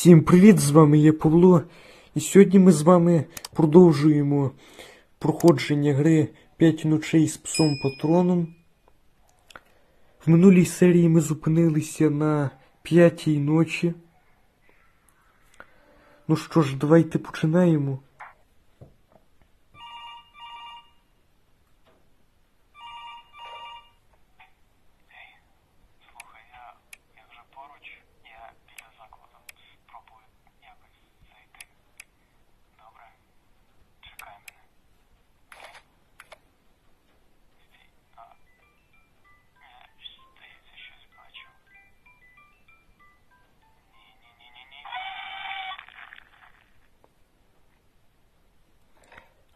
Всім привіт! З вами я Павло. І сьогодні ми з вами продовжуємо проходження гри 5 ночей з псом патроном. В минулій серії ми зупинилися на п'ятій ночі. Ну що ж, давайте починаємо.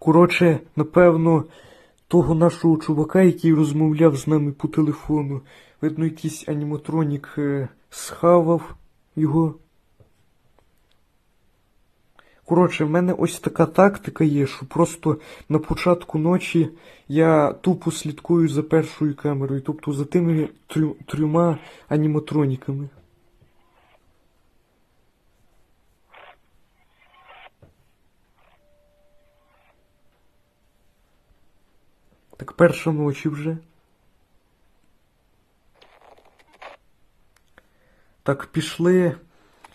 Коротше, напевно, того нашого чувака, який розмовляв з нами по телефону, видно, якийсь аніматронік е, схавав його. Коротше, в мене ось така тактика є, що просто на початку ночі я тупо слідкую за першою камерою, тобто за тими трьома аніматроніками. Так перша ночі вже. Так, пішли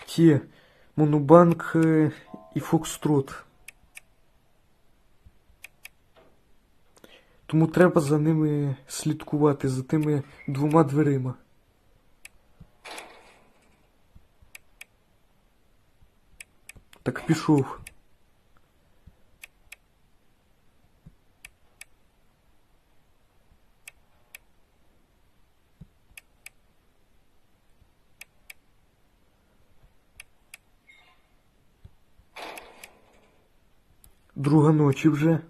ті Монобанк е, і Фокстрот. Тому треба за ними слідкувати, за тими двома дверима. Так, пішов. Друга ночі вже.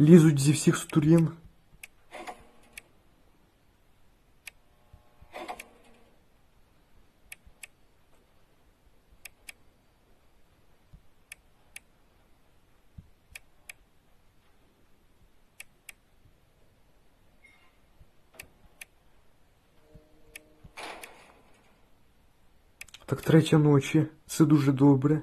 Лізуть зі всіх сторін. Так третя ночі. Це дуже добре.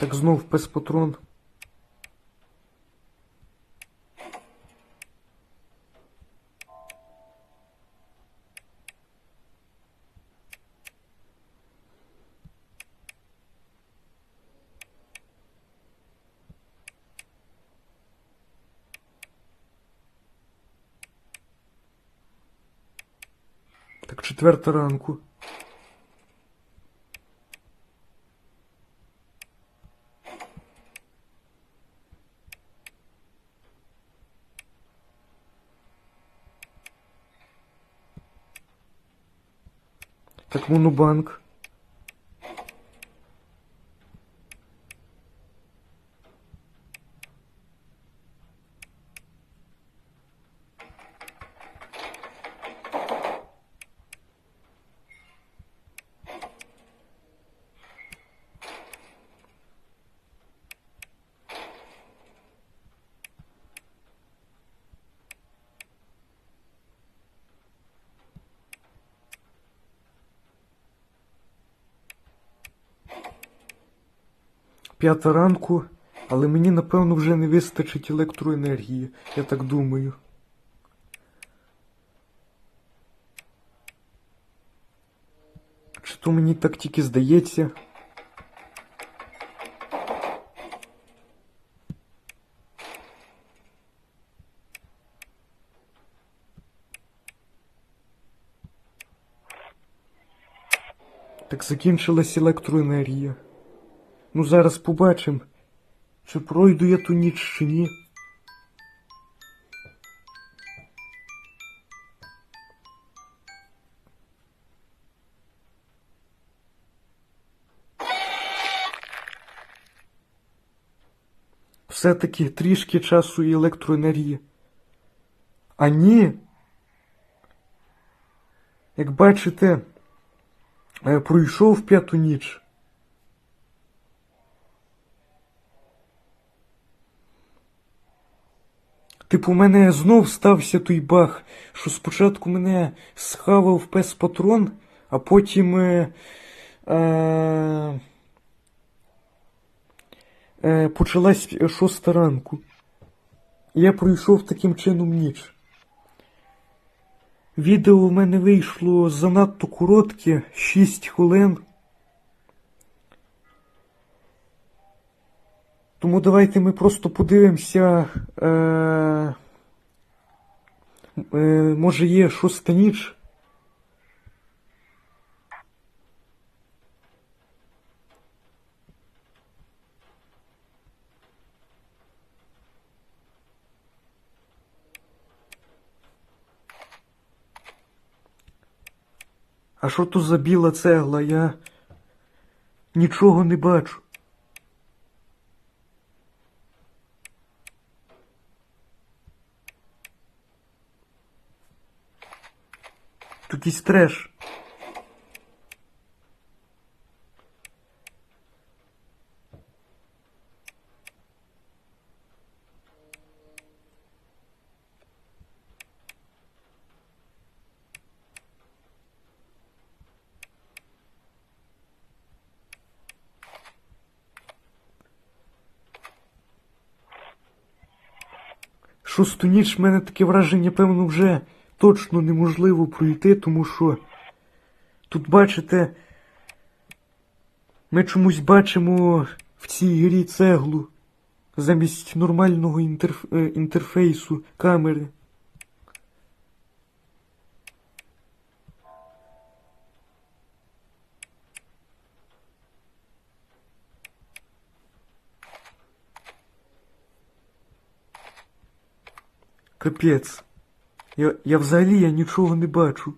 Так знов пес патрон. Так четверта ранку. Так монобанк. П'ята ранку, але мені напевно вже не вистачить електроенергії, я так думаю. Чи то мені так тільки здається? Так закінчилась електроенергія. Ну зараз побачимо, чи пройду я ту ніч чи ні. Все-таки трішки часу і електроенергії. А ні. Як бачите, е, пройшов п'яту ніч. Типу, у мене знов стався той баг, що спочатку мене схавав пес патрон, а потім. Е, е, е, почалась шоста ранку. Я пройшов таким чином ніч. Відео у мене вийшло занадто коротке, 6 хвилин. Тому давайте ми просто подивимося. Е, е, може є шоста ніч. А що то за біла цегла? Я нічого не бачу. Тут якийсь треш. Шосту ніч в мене таке враження, певно, вже точно неможливо пройти, тому що тут, бачите, ми чомусь бачимо в цій грі цеглу замість нормального інтерф... е, інтерфейсу камери. Капець. Я, я взагалі я нічого не бачу.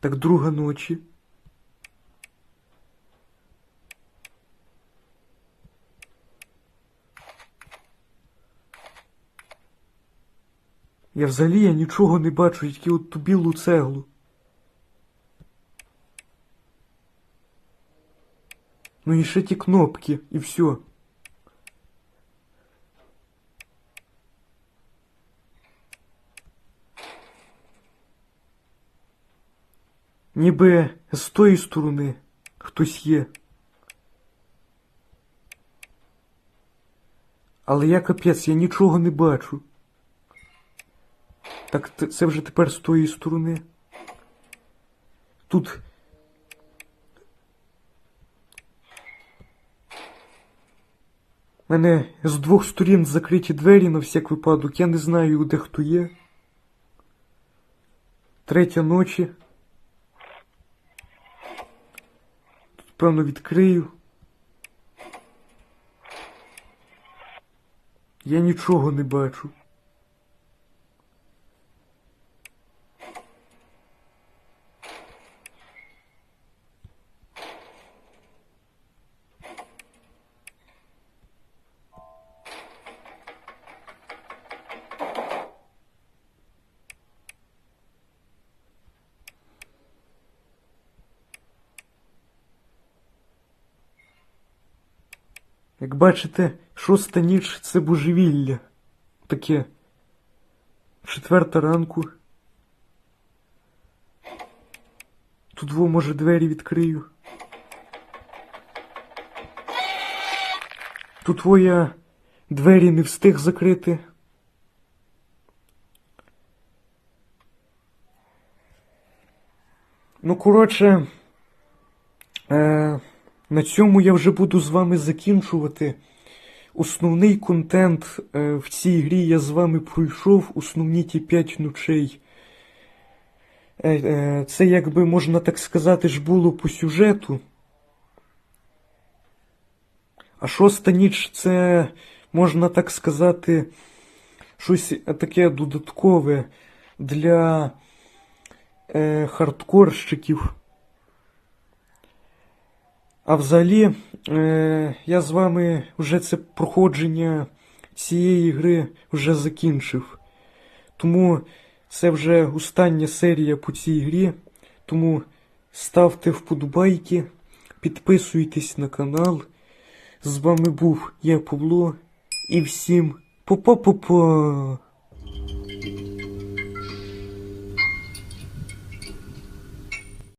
Так друга ночі. Я взагалі я нічого не бачу, тільки от ту білу цеглу. Ну і ще ті кнопки, і все. Ніби з тої сторони хтось є. Але я капець, я нічого не бачу. Так це вже тепер з тої сторони. Тут. Мене з двох сторін закриті двері на всяк випадок. Я не знаю, де хто є. Третя ночі. Тут, певно, відкрию. Я нічого не бачу. Як бачите, шоста ніч це божевілля. Таке. Четверта ранку. Тут во, може, двері відкрию. Тут во я двері не встиг закрити. Ну, коротше, е, на цьому я вже буду з вами закінчувати. Основний контент е, в цій грі я з вами пройшов, основні ті 5 ночей. Е, е, це, якби можна так сказати, ж було по сюжету. А шоста ніч це, можна так сказати, щось таке додаткове для хардкорщиків. А взагалі, е, я з вами вже це проходження цієї гри вже закінчив. Тому це вже остання серія по цій грі. Тому ставте вподобайки, підписуйтесь на канал. З вами був я Павло і всім па-па-па-па!